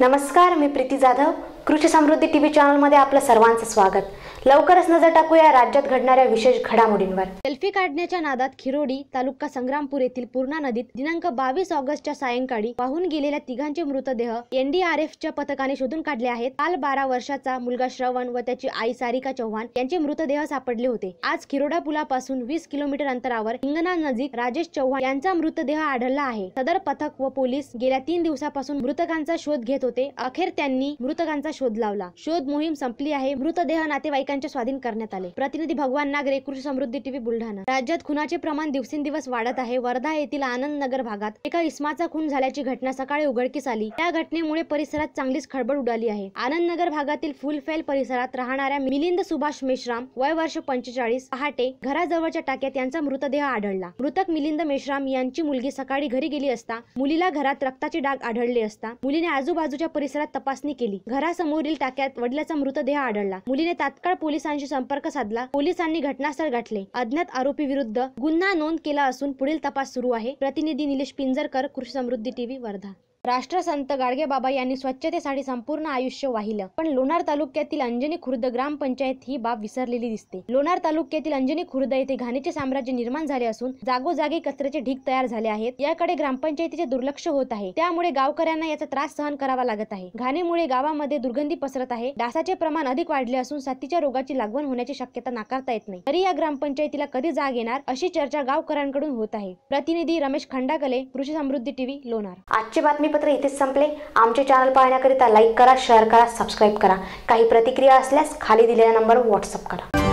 नमस्कार मी प्रीती जाधव. कृषी समृद्धी टीव्ही चॅनलमध्ये आपलं सर्वांचं स्वागत. लवकरच नजर टाकूया राज्यात घडणाऱ्या विशेष घडामोडींवर. सेल्फी काढण्याच्या नादात खिरोडी तालुका संग्रामपूर येथील पूर्णा नदीत दिनांक बावीस ऑगस्टच्या सायंकाळी वाहून गेलेल्या तिघांचे मृतदेह एनडीआरएफच्या पथकाने शोधून काढले आहेत. काल बारा वर्षाचा मुलगा श्रवण व त्याची आई सारिका चव्हाण यांचे मृतदेह सापडले होते. आज खिरोडा पुलापासून वीस किलोमीटर अंतरावर हिंगणा नजीक राजेश चव्हाण यांचा मृतदेह आढळला आहे. सदर पथक व पोलीस गेल्या तीन दिवसापासून मृतकांचा शोध घेत होते. अखेर त्यांनी मृतकांचा शोध लावला. शोध मोहीम संपली आहे. मृतदेह नातेवाईकांच्या स्वाधीन करण्यात आले. प्रतिनिधी भगवान नागरे कृषी समृद्धी टीव्ही बुलढाणा. राज्यात खुनाचे प्रमाण दिवसेंदिवस वाढत आहे. वर्धा येथील आनंद नगर भागात एका इस्माचा खून झाल्याची घटना सकाळी उघडकीस आली. त्या घटनेमुळे परिसरात चांगलीच खळबळ उडाली आहे. आनंद नगर भागातील फुलफेल परिसरात राहणाऱ्या मिलिंद सुभाष मेश्राम वय वर्ष पंचेचाळीस पहाटे घराजवळच्या टाक्यात यांचा मृतदेह आढळला. मृतक मिलिंद मेश्राम यांची मुलगी सकाळी घरी गेली असता मुलीला घरात रक्ताचे डाग आढळले असता मुलीने आजूबाजूच्या परिसरात तपासणी केली. घरासमोर समोरील टाक्यात वडिलाचा मृतदेह आढळला. मुलीने तात्काळ पोलिसांशी संपर्क साधला. पोलिसांनी घटनास्थळ गाठले. अज्ञात आरोपी विरुद्ध गुन्हा नोंद केला असून पुढील तपास सुरू आहे. प्रतिनिधी निलेश पिंजरकर कृषी समृद्धी टीव्ही वर्धा. राष्ट्रसंत गाडगेबाबा यांनी स्वच्छतेसाठी संपूर्ण आयुष्य वाहिलं. पण लोणार तालुक्यातील अंजनी खुर्द ग्रामपंचायत ही बाब विसरलेली दिसते. लोणार तालुक्यातील अंजनी खुर्द येथे घाणीचे साम्राज्य निर्माण झाले असून जागोजागी कचऱ्याचे ढीग तयार झाले आहेत. याकडे ग्रामपंचायतीचे दुर्लक्ष होत आहे. त्यामुळे गावकऱ्यांना याचा त्रास सहन करावा लागत आहे. घाणीमुळे गावामध्ये दुर्गंधी पसरत आहे. डासाचे प्रमाण अधिक वाढले असून साथीच्या रोगाची लागवण होण्याची शक्यता नाकारता येत नाही. तरी या ग्रामपंचायतीला कधी जाग येणार अशी चर्चा गावकऱ्यांकडून होत आहे. प्रतिनिधी रमेश खंडाकले कृषी समृद्धी टीव्ही लोणार. आजचे बातमीपत्र इथेच संपले. आमचे चॅनल पाहण्याकरिता लाईक करा शेअर करा सबस्क्राईब करा. काही प्रतिक्रिया असल्यास खाली दिलेला नंबर व्हॉट्सअप करा.